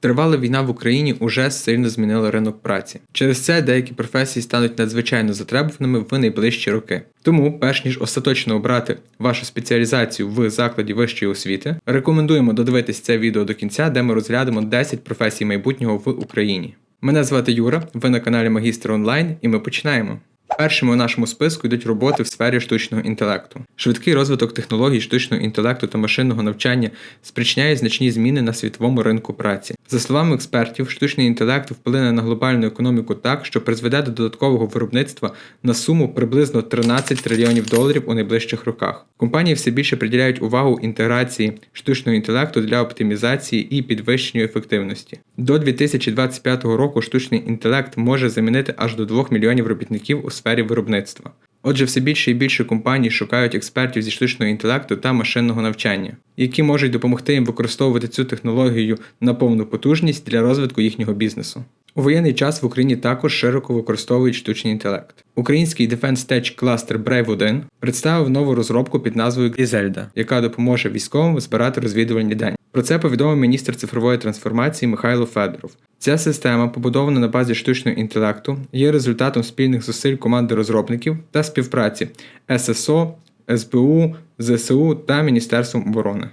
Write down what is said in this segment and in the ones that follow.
Тривала війна в Україні уже сильно змінила ринок праці. Через це деякі професії стануть надзвичайно затребуваними в найближчі роки. Тому, перш ніж остаточно обрати вашу спеціалізацію в закладі вищої освіти, рекомендуємо додивитись це відео до кінця, де ми розглянемо 10 професій майбутнього в Україні. Мене звати Юра, ви на каналі Магістр Онлайн, і ми починаємо. Першими у нашому списку йдуть роботи в сфері штучного інтелекту. Швидкий розвиток технологій штучного інтелекту та машинного навчання спричиняє значні зміни на світовому ринку праці. За словами експертів, штучний інтелект вплине на глобальну економіку так, що призведе до додаткового виробництва на суму приблизно 13 трильйонів доларів у найближчих роках. Компанії все більше приділяють увагу інтеграції штучного інтелекту для оптимізації і підвищення ефективності. До 2025 року штучний інтелект може замінити аж до 2 мільйонів робітників у сфері виробництва. Отже, все більше і більше компаній шукають експертів зі штучного інтелекту та машинного навчання, які можуть допомогти їм використовувати цю технологію на повну потужність для розвитку їхнього бізнесу. У воєнний час в Україні також широко використовують штучний інтелект. Український Defense Tech Cluster Brave 1 представив нову розробку під назвою Griselda, яка допоможе військовим збирати розвідувальні дані. Про це повідомив міністр цифрової трансформації Михайло Федоров. Ця система, побудована на базі штучного інтелекту, є результатом спільних зусиль команди розробників та співпраці ССО, СБУ, ЗСУ та Міністерством оборони.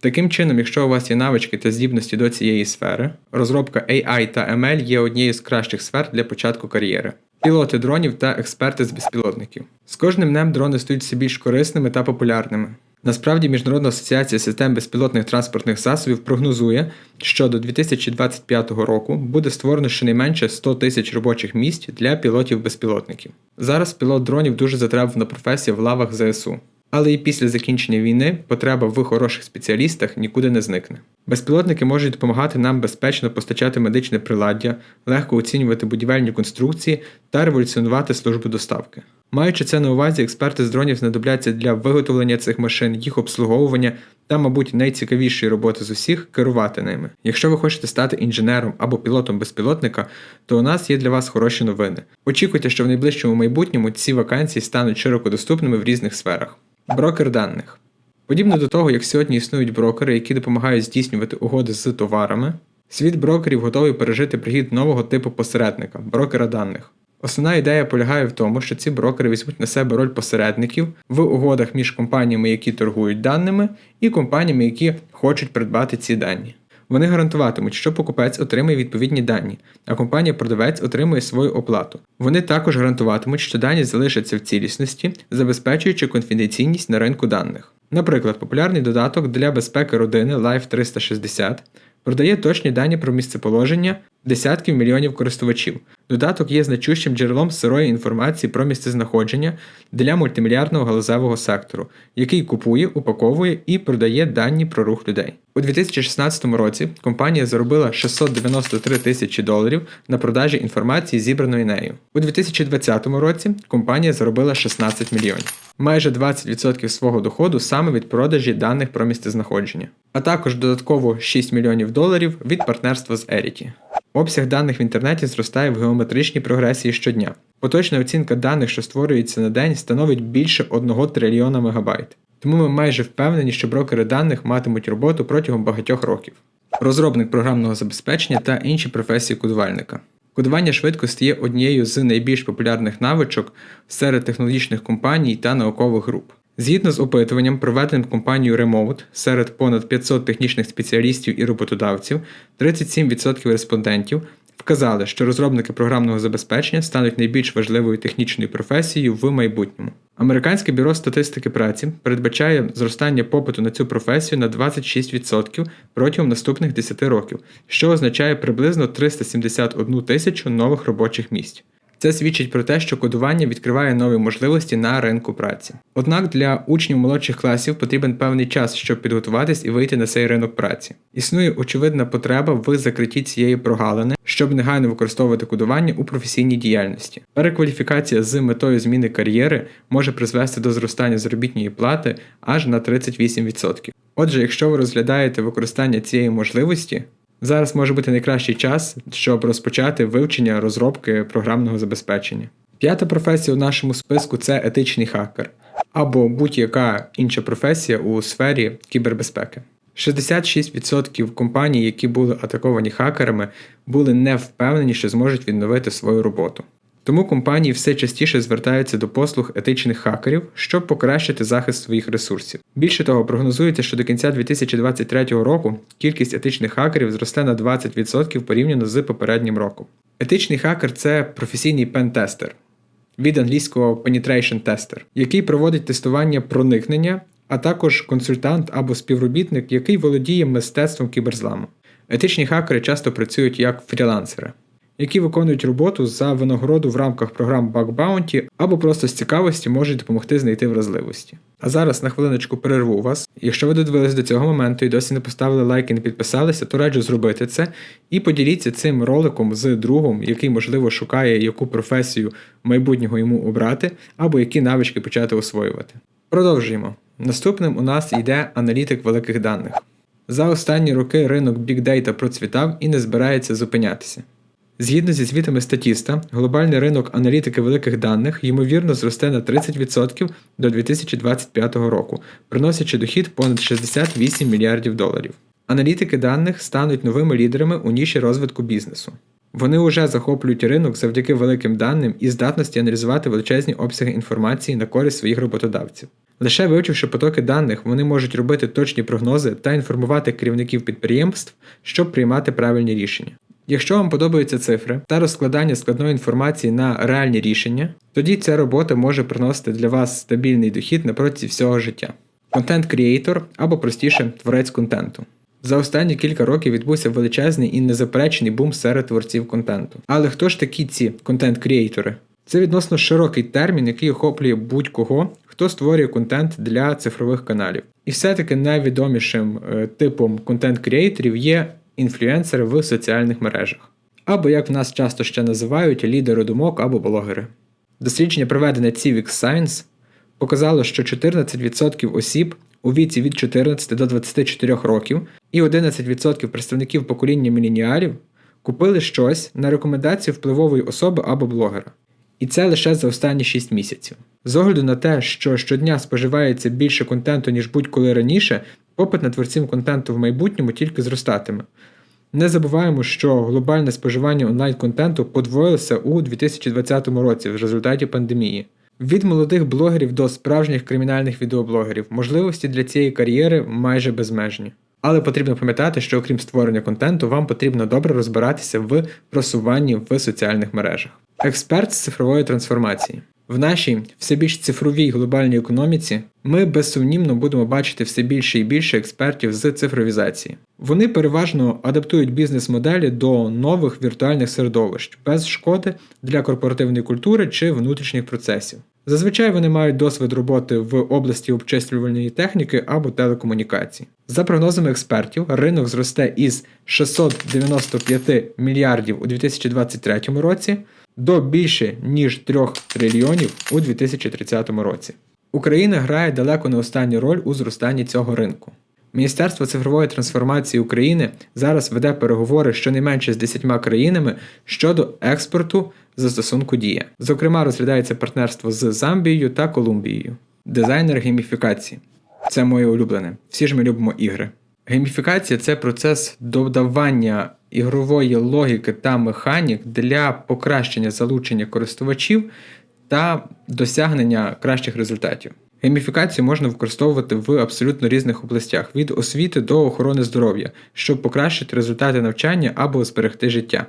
Таким чином, якщо у вас є навички та здібності до цієї сфери, розробка AI та ML є однією з кращих сфер для початку кар'єри. Пілоти дронів та експерти з безпілотників. З кожним днем дрони стають все більш корисними та популярними. Насправді, Міжнародна асоціація систем безпілотних транспортних засобів прогнозує, що до 2025 року буде створено щонайменше 100 тисяч робочих місць для пілотів безпілотників. Зараз пілот дронів дуже затребувана професія в лавах ЗСУ. Але і після закінчення війни потреба в хороших спеціалістах нікуди не зникне. Безпілотники можуть допомагати нам безпечно постачати медичне приладдя, легко оцінювати будівельні конструкції та революціонувати службу доставки. Маючи це на увазі, експерти з дронів знадобляться для виготовлення цих машин, їх обслуговування та, мабуть, найцікавішої роботи з усіх керувати ними. Якщо ви хочете стати інженером або пілотом безпілотника, то у нас є для вас хороші новини. Очікуйте, що в найближчому майбутньому ці вакансії стануть широко доступними в різних сферах. Брокер даних. Подібно до того, як сьогодні існують брокери, які допомагають здійснювати угоди з товарами, світ брокерів готовий пережити прихід нового типу посередника брокера даних. Основна ідея полягає в тому, що ці брокери візьмуть на себе роль посередників в угодах між компаніями, які торгують даними, і компаніями, які хочуть придбати ці дані. Вони гарантуватимуть, що покупець отримає відповідні дані, а компанія-продавець отримує свою оплату. Вони також гарантуватимуть, що дані залишаться в цілісності, забезпечуючи конфіденційність на ринку даних. Наприклад, популярний додаток для безпеки родини Life 360 продає точні дані про місцеположення десятків мільйонів користувачів. Додаток є значущим джерелом сирої інформації про місцезнаходження для мультимільярдного галузевого сектору, який купує, упаковує і продає дані про рух людей. У 2016 році компанія заробила 693 тисячі доларів на продажі інформації, зібраної нею. У 2020 році компанія заробила 16 мільйонів. Майже 20% свого доходу саме від продажі даних про місцезнаходження, а також додатково 6 мільйонів доларів від партнерства з Erity. Обсяг даних в інтернеті зростає в геометричній прогресії щодня. Поточна оцінка даних, що створюється на день, становить більше 1 трильйона мегабайт. Тому ми майже впевнені, що брокери даних матимуть роботу протягом багатьох років. Розробник програмного забезпечення та інші професії кодувальника. Кодування швидко стає однією з найбільш популярних навичок серед технологічних компаній та наукових груп. Згідно з опитуванням, проведеним компанією Remote серед понад 500 технічних спеціалістів і роботодавців, 37% респондентів вказали, що розробники програмного забезпечення стануть найбільш важливою технічною професією в майбутньому. Американське бюро статистики праці передбачає зростання попиту на цю професію на 26% протягом наступних 10 років, що означає приблизно 371 тисячу нових робочих місць. Це свідчить про те, що кодування відкриває нові можливості на ринку праці. Однак для учнів молодших класів потрібен певний час, щоб підготуватись і вийти на цей ринок праці. Існує очевидна потреба в закритті цієї прогалини, щоб негайно використовувати кодування у професійній діяльності. Перекваліфікація з метою зміни кар'єри може призвести до зростання заробітної плати аж на 38%. Отже, якщо ви розглядаєте використання цієї можливості, Зараз може бути найкращий час, щоб розпочати вивчення розробки програмного забезпечення. П'ята професія у нашому списку це етичний хакер або будь-яка інша професія у сфері кібербезпеки. 66% компаній, які були атаковані хакерами, були не впевнені, що зможуть відновити свою роботу. Тому компанії все частіше звертаються до послуг етичних хакерів, щоб покращити захист своїх ресурсів. Більше того, прогнозується, що до кінця 2023 року кількість етичних хакерів зросте на 20% порівняно з попереднім роком. Етичний хакер це професійний пентестер від англійського penetration tester, який проводить тестування проникнення, а також консультант або співробітник, який володіє мистецтвом кіберзламу. Етичні хакери часто працюють як фрілансери, які виконують роботу за винагороду в рамках програм Bug Bounty або просто з цікавості можуть допомогти знайти вразливості. А зараз на хвилиночку перерву вас. Якщо ви додивились до цього моменту і досі не поставили лайк і не підписалися, то раджу зробити це і поділіться цим роликом з другом, який, можливо, шукає, яку професію майбутнього йому обрати, або які навички почати освоювати. Продовжуємо. Наступним у нас йде аналітик великих даних. За останні роки ринок Big Data процвітав і не збирається зупинятися. Згідно зі звітами статіста, глобальний ринок аналітики великих даних ймовірно зросте на 30% до 2025 року, приносячи дохід понад 68 мільярдів доларів. Аналітики даних стануть новими лідерами у ніші розвитку бізнесу. Вони вже захоплюють ринок завдяки великим даним і здатності аналізувати величезні обсяги інформації на користь своїх роботодавців. Лише вивчивши потоки даних, вони можуть робити точні прогнози та інформувати керівників підприємств, щоб приймати правильні рішення. Якщо вам подобаються цифри та розкладання складної інформації на реальні рішення, тоді ця робота може приносити для вас стабільний дохід на протязі всього життя. Контент-кріейтор або простіше творець контенту. За останні кілька років відбувся величезний і незаперечний бум серед творців контенту. Але хто ж такі ці контент-кріейтори? Це відносно широкий термін, який охоплює будь-кого, хто створює контент для цифрових каналів. І все-таки найвідомішим е, типом контент-кріейторів є інфлюенсери в соціальних мережах. Або, як в нас часто ще називають, лідери думок або блогери. Дослідження, проведене Civic Science, показало, що 14% осіб у віці від 14 до 24 років і 11% представників покоління міленіалів купили щось на рекомендацію впливової особи або блогера. І це лише за останні 6 місяців. З огляду на те, що щодня споживається більше контенту, ніж будь-коли раніше, попит на творців контенту в майбутньому тільки зростатиме. Не забуваємо, що глобальне споживання онлайн-контенту подвоїлося у 2020 році в результаті пандемії. Від молодих блогерів до справжніх кримінальних відеоблогерів можливості для цієї кар'єри майже безмежні. Але потрібно пам'ятати, що окрім створення контенту, вам потрібно добре розбиратися в просуванні в соціальних мережах. Експерт з цифрової трансформації. В нашій все більш цифровій глобальній економіці ми безсумнівно будемо бачити все більше і більше експертів з цифровізації. Вони переважно адаптують бізнес-моделі до нових віртуальних середовищ без шкоди для корпоративної культури чи внутрішніх процесів. Зазвичай вони мають досвід роботи в області обчислювальної техніки або телекомунікацій. За прогнозами експертів, ринок зросте із 695 мільярдів у 2023 році до більше ніж 3 трильйонів у 2030 році. Україна грає далеко не останню роль у зростанні цього ринку. Міністерство цифрової трансформації України зараз веде переговори щонайменше з 10 країнами щодо експорту застосунку Дія. Зокрема, розглядається партнерство з Замбією та Колумбією. Дизайнер гейміфікації. Це моє улюблене. Всі ж ми любимо ігри. Гейміфікація це процес додавання ігрової логіки та механік для покращення залучення користувачів та досягнення кращих результатів. Гейміфікацію можна використовувати в абсолютно різних областях від освіти до охорони здоров'я, щоб покращити результати навчання або зберегти життя.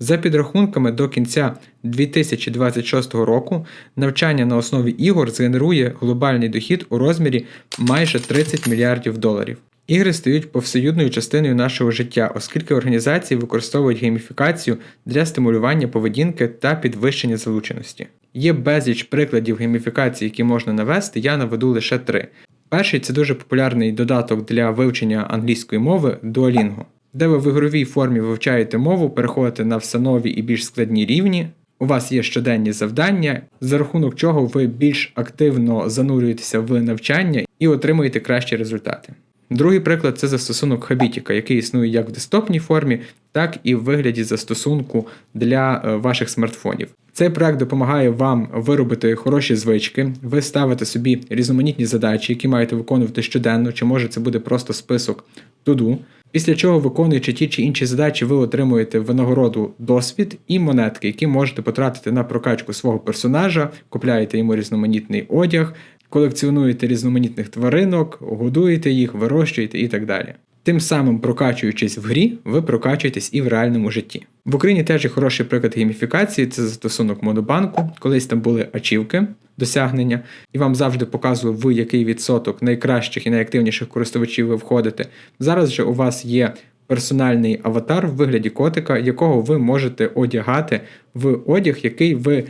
За підрахунками до кінця 2026 року навчання на основі ігор згенерує глобальний дохід у розмірі майже 30 мільярдів доларів. Ігри стають повсюдною частиною нашого життя, оскільки організації використовують гейміфікацію для стимулювання поведінки та підвищення залученості. Є безліч прикладів гейміфікації, які можна навести, я наведу лише три. Перший це дуже популярний додаток для вивчення англійської мови Duolingo, де ви в ігровій формі вивчаєте мову, переходите на все нові і більш складні рівні. У вас є щоденні завдання, за рахунок чого ви більш активно занурюєтеся в навчання і отримуєте кращі результати. Другий приклад це застосунок Habitica, який існує як в десктопній формі, так і в вигляді застосунку для е, ваших смартфонів. Цей проект допомагає вам виробити хороші звички. Ви ставите собі різноманітні задачі, які маєте виконувати щоденно, чи може це буде просто список туду. Після чого, виконуючи ті чи інші задачі, ви отримуєте винагороду досвід і монетки, які можете потратити на прокачку свого персонажа, купляєте йому різноманітний одяг, колекціонуєте різноманітних тваринок, годуєте їх, вирощуєте і так далі. Тим самим, прокачуючись в грі, ви прокачуєтесь і в реальному житті. В Україні теж є хороший приклад гейміфікації, це застосунок Монобанку. Колись там були ачівки, досягнення, і вам завжди показували, в який відсоток найкращих і найактивніших користувачів ви входите. Зараз же у вас є персональний аватар в вигляді котика, якого ви можете одягати в одяг, який ви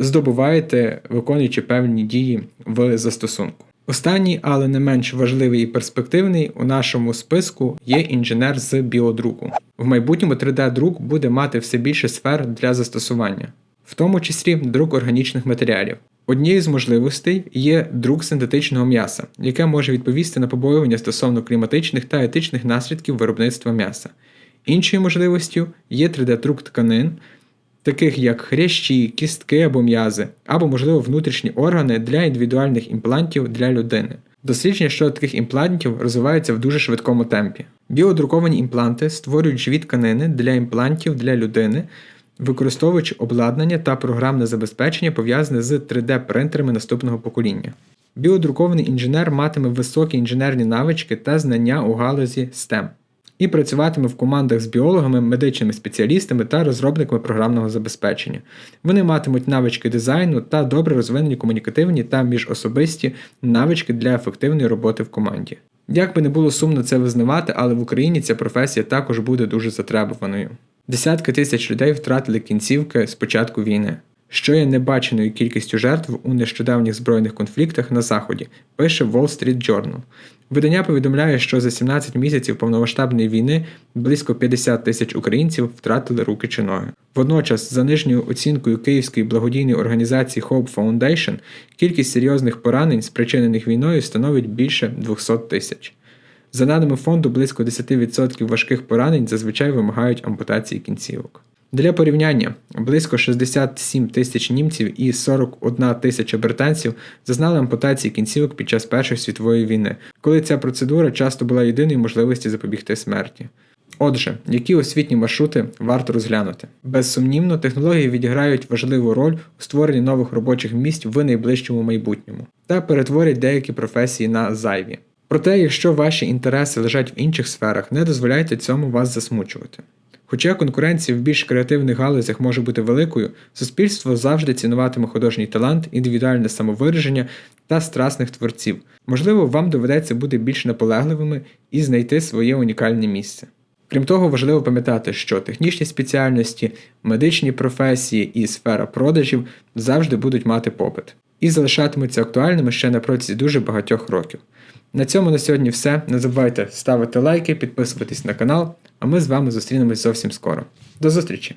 здобуваєте, виконуючи певні дії в застосунку. Останній, але не менш важливий і перспективний у нашому списку є інженер з біодруку. В майбутньому 3D-друк буде мати все більше сфер для застосування, в тому числі друк органічних матеріалів. Однією з можливостей є друк синтетичного м'яса, яке може відповісти на побоювання стосовно кліматичних та етичних наслідків виробництва м'яса. Іншою можливістю є 3D-друк тканин, таких як хрящі, кістки або м'язи, або, можливо, внутрішні органи для індивідуальних імплантів для людини. Дослідження щодо таких імплантів розвиваються в дуже швидкому темпі. Біодруковані імпланти створюють живі тканини для імплантів для людини, використовуючи обладнання та програмне забезпечення, пов'язане з 3D-принтерами наступного покоління. Біодрукований інженер матиме високі інженерні навички та знання у галузі STEM і працюватиме в командах з біологами, медичними спеціалістами та розробниками програмного забезпечення. Вони матимуть навички дизайну та добре розвинені комунікативні та міжособисті навички для ефективної роботи в команді. Як би не було сумно це визнавати, але в Україні ця професія також буде дуже затребуваною. Десятки тисяч людей втратили кінцівки з початку війни, що є небаченою кількістю жертв у нещодавніх збройних конфліктах на Заході, пише Wall Street Journal. Видання повідомляє, що за 17 місяців повномасштабної війни близько 50 тисяч українців втратили руки чи ноги. Водночас, за нижньою оцінкою Київської благодійної організації Hope Foundation, кількість серйозних поранень, спричинених війною, становить більше 200 тисяч. За даними фонду, близько 10% важких поранень зазвичай вимагають ампутації кінцівок. Для порівняння, близько 67 тисяч німців і 41 тисяча британців зазнали ампутації кінцівок під час Першої світової війни, коли ця процедура часто була єдиною можливістю запобігти смерті. Отже, які освітні маршрути варто розглянути? Безсумнівно, технології відіграють важливу роль у створенні нових робочих місць в найближчому майбутньому та перетворять деякі професії на зайві. Проте, якщо ваші інтереси лежать в інших сферах, не дозволяйте цьому вас засмучувати. Хоча конкуренція в більш креативних галузях може бути великою, суспільство завжди цінуватиме художній талант, індивідуальне самовираження та страсних творців. Можливо, вам доведеться бути більш наполегливими і знайти своє унікальне місце. Крім того, важливо пам'ятати, що технічні спеціальності, медичні професії і сфера продажів завжди будуть мати попит і залишатимуться актуальними ще на протязі дуже багатьох років. На цьому на сьогодні все. Не забувайте ставити лайки, підписуватись на канал, а ми з вами зустрінемось зовсім скоро. До зустрічі!